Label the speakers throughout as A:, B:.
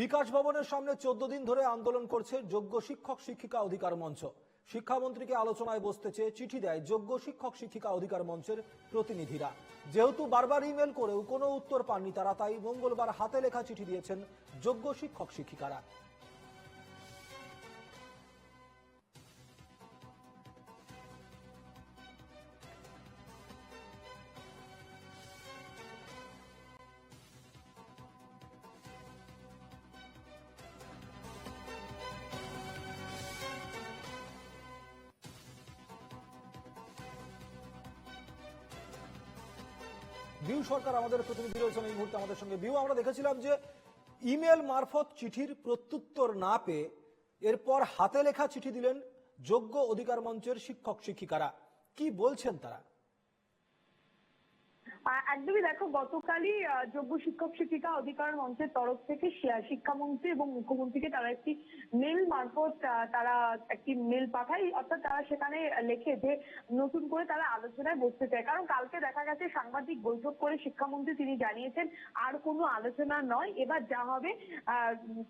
A: বিকাশ ভবনের সামনে চোদ্দ দিন ধরে আন্দোলন করছে যোগ্য শিক্ষক শিক্ষিকা অধিকার মঞ্চ। শিক্ষামন্ত্রীকে আলোচনায় বসতে চেয়ে চিঠি দেয় যোগ্য শিক্ষক শিক্ষিকা অধিকার মঞ্চের প্রতিনিধিরা। যেহেতু বারবার ইমেল করেও কোনো উত্তর পাননি তারা, তাই মঙ্গলবার হাতে লেখা চিঠি দিয়েছেন যোগ্য শিক্ষক শিক্ষিকারা। বিউ সরকার আমাদের প্রতিনিধি রয়েছেন এই মুহূর্তে আমাদের সঙ্গে। বিউ আমরা দেখেছিলাম যে ইমেল মারফত চিঠির প্রত্যুত্তর না পেয়ে এরপর হাতে লেখা চিঠি দিলেন যোগ্য অধিকার মঞ্চের শিক্ষক শিক্ষিকারা কি বলছেন তারা?
B: একদমই দেখো, গতকালই যোগ্য শিক্ষক শিক্ষিকা অধিকার মঞ্চের তরফ থেকে শিক্ষামন্ত্রী এবং মুখ্যমন্ত্রীকে তারা একটি মেল মারফত তারা একটি মেল পাঠায় অর্থাৎ তারা সেখানে লেখে যে নতুন করে তারা আলোচনায় বসতে চায়। কারণ কালকে দেখা গেছে, সাংবাদিক বৈঠক করে শিক্ষামন্ত্রী তিনি জানিয়েছেন, আর কোনো আলোচনা নয়, এবার যা হবে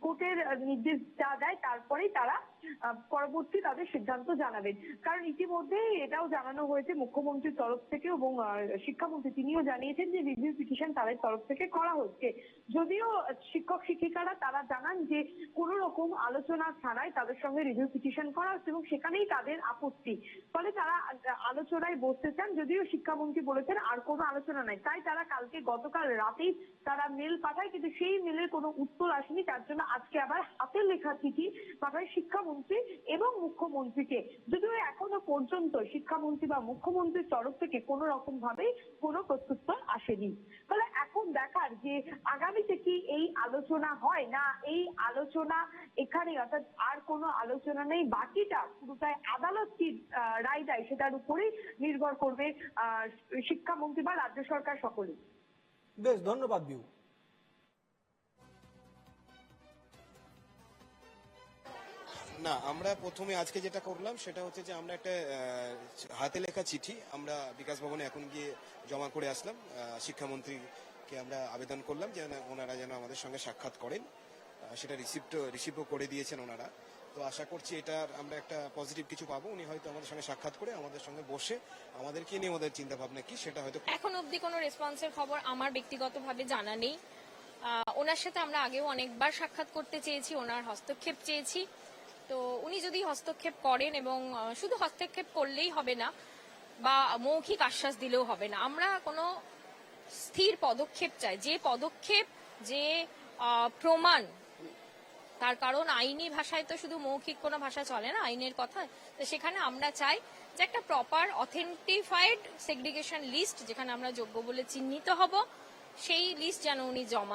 B: কোর্টের নির্দেশ যা দেয়, তারপরেই তারা পরবর্তী তাদের সিদ্ধান্ত জানাবেন। কারণ ইতিমধ্যেই এটাও জানানো হয়েছে মুখ্যমন্ত্রীর তরফ থেকে এবং শিক্ষামন্ত্রী তিনিও জানিয়েছেন যে রিভিউ পিটিশন তাদের তরফ থেকে করা হচ্ছে। যদিও শিক্ষক শিক্ষিকারা তারা জানান যে কোন রকম আলোচনা ছাড়াই তাদের সঙ্গে রিভিউ পিটিশন করা হচ্ছে এবং সেখানেই তাদের আপত্তি। ফলে তারা আলোচনায় বসতে চান, যদিও শিক্ষামন্ত্রী বলেছেন আর কোনো আলোচনা নাই। তাই তারা কালকে গতকাল রাতেই তারা মেল পাঠায়, কিন্তু সেই মেলের কোনো উত্তর আসেনি। তার জন্য আজকে আবার হাতে লেখা চিঠি পাঠায় শিক্ষামন্ত্রী এবং মুখ্যমন্ত্রীকে। যদিও এখনও পর্যন্ত শিক্ষামন্ত্রী বা মুখ্যমন্ত্রীর তরফ থেকে কোনো রকম ভাবে কোনো প্রত্যুত্তর আসেনি। তাহলে এখন দেখার যে আগামীতে কি এই আলোচনা হয় না, এই আলোচনা এখানে অর্থাৎ আর কোনো আলোচনা নেই, বাকিটা পুরোটাই আদালত কি রায় দেয় সেটার উপরেই নির্ভর করবে শিক্ষামন্ত্রী বা রাজ্য সরকার সকলেই।
A: বেশ, ধন্যবাদ বিউ
C: না, আমরা প্রথমে আজকে যেটা করলাম সেটা হচ্ছে যে আমরা একটা হাতে লেখা চিঠি আমরা বিকাশ ভবনে এখন গিয়ে জমা করে আসলাম। শিক্ষামন্ত্রীকে আমরা আবেদন করলাম যে না- ওনারা যেন আমাদের সঙ্গে সাক্ষাৎ করেন। সেটা রিসিপ্ট রিসিভও করে দিয়েছেন ওনারা। তো আশা করছি এটার আমরা একটা পজিটিভ কিছু পাবো। উনি হয়তো আমাদের সঙ্গে সাক্ষাৎ করে আমাদের সঙ্গে বসে আমাদেরকে নিয়ে ওদের চিন্তা ভাবনা কি সেটা হয়তো
D: এখন অবধি কোনো রেসপন্সের খবর আমার ব্যক্তিগতভাবে জানা নেই। ওনার সাথে আমরা আগেও অনেকবার সাক্ষাৎ করতে চেয়েছি, ওনার হস্তক্ষেপ চেয়েছি। তো উনি যদি হস্তক্ষেপ করেন এবং শুধু হস্তক্ষেপ করলেই হবে না, বা মৌখিক আশ্বাস দিলেও হবে না, আমরা কোনো স্থির পদক্ষেপ চাই। যে পদক্ষেপ, যে প্রমাণ, তার কারণ আইনি ভাষায় তো শুধু মৌখিক কোনো ভাষা চলে না, আইনের কথা, তো সেখানে আমরা চাই যে একটা প্রপার অথেন্টিফাইড সেগ্রিগেশন লিস্ট যেখানে আমরা যোগ্য বলে চিহ্নিত হব, সেই লিস্ট যেন উনি জমা